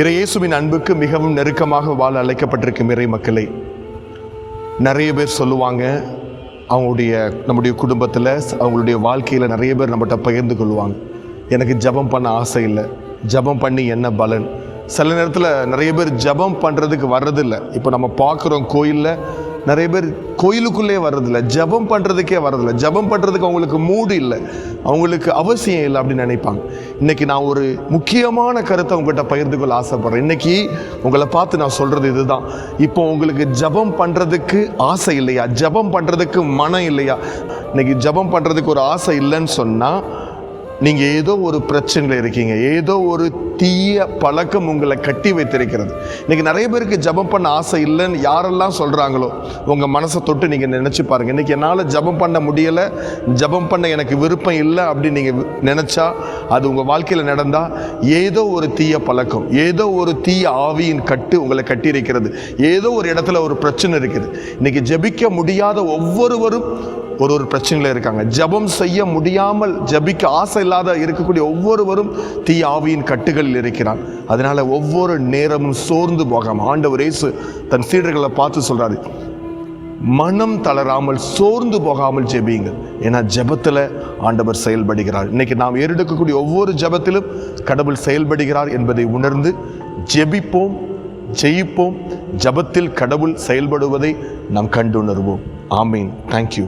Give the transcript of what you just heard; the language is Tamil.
இறையேசுவின் அன்புக்கு மிகவும் நெருக்கமாக வாழ அழைக்கப்பட்டிருக்கும் இறை மக்களை நிறைய பேர் சொல்லுவாங்க அவங்களுடைய நம்முடைய குடும்பத்தில் அவங்களுடைய வாழ்க்கையில் நிறைய பேர் நம்மகிட்ட பகிர்ந்து கொள்வாங்க. எனக்கு ஜெபம் பண்ண ஆசை இல்லை. ஜெபம் பண்ணி என்ன பலன்? சில நேரத்தில் நிறைய பேர் ஜெபம் பண்ணுறதுக்கு வர்றதில்ல. இப்போ நம்ம பார்க்குறோம் கோயிலில் நிறைய பேர் கோயிலுக்குள்ளே வர்றதில்ல ஜெபம் பண்ணுறதுக்கே வர்றதில்ல. ஜெபம் பண்ணுறதுக்கு அவங்களுக்கு மூடு இல்லை. அவங்களுக்கு அவசியம் இல்லை அப்படின்னு நினைப்பாங்க. இன்றைக்கி நான் ஒரு முக்கியமான கருத்தை உங்கள்கிட்ட பகிர்ந்து கொள்ள ஆசைப்பட்றேன். இன்றைக்கி உங்களை பார்த்து நான் சொல்கிறது இதுதான். இப்போ உங்களுக்கு ஜெபம் பண்ணுறதுக்கு ஆசை இல்லையா? ஜெபம் பண்ணுறதுக்கு மனம் இல்லையா? இன்னைக்கு ஜெபம் பண்ணுறதுக்கு ஒரு ஆசை இல்லைன்னு சொன்னால் நீங்கள் ஏதோ ஒரு பிரச்சனையில் இருக்கீங்க. ஏதோ ஒரு தீய பழக்கம் உங்களை கட்டி வைத்திருக்கிறது. இன்னைக்கு நிறைய பேருக்கு ஜெபம் பண்ண ஆசை இல்லைன்னு யாரெல்லாம் சொல்கிறாங்களோ உங்கள் மனசை தொட்டு நீங்கள் நினச்சி பாருங்கள் இன்றைக்கி என்னால் ஜெபம் பண்ண முடியலை ஜெபம் பண்ண எனக்கு விருப்பம் இல்லை அப்படின்னு நீங்கள் நினச்சா அது உங்கள் வாழ்க்கையில் நடந்தால் ஏதோ ஒரு தீய பழக்கம் ஏதோ ஒரு தீய ஆவியின் கட்டு உங்களை கட்டியிருக்கிறது. ஏதோ ஒரு இடத்துல ஒரு பிரச்சனை இருக்குது. இன்றைக்கி ஜெபிக்க முடியாத ஒவ்வொருவரும் ஒரு ஒரு பிரச்சனையில் இருக்காங்க. ஜெபம் செய்ய முடியாமல் ஜெபிக்க ஆசை இல்லாத இருக்கக்கூடிய ஒவ்வொருவரும் தீ ஆவியின் கட்டுகள் கட்டுகளில் இருக்கிறான். அதனால் ஒவ்வொரு நேரமும் சோர்ந்து போகாம ஆண்டவர் இயேசு தன் சீடர்களை பார்த்து சொல்றாரு மனம் தளராமல் சோர்ந்து போகாமல் ஜெபியுங்கள். ஏன்னா ஜெபத்தில் ஆண்டவர் செயல்படுகிறார். இன்னைக்கு நாம் ஏறெடுக்கக்கூடிய ஒவ்வொரு ஜெபத்திலும் கடவுள் செயல்படுகிறார் என்பதை உணர்ந்து ஜெபிப்போம் ஜெயிப்போம். ஜெபத்தில் கடவுள் செயல்படுவதை நாம் கண்டுணர்வோம் ஆமீன். தேங்க்யூ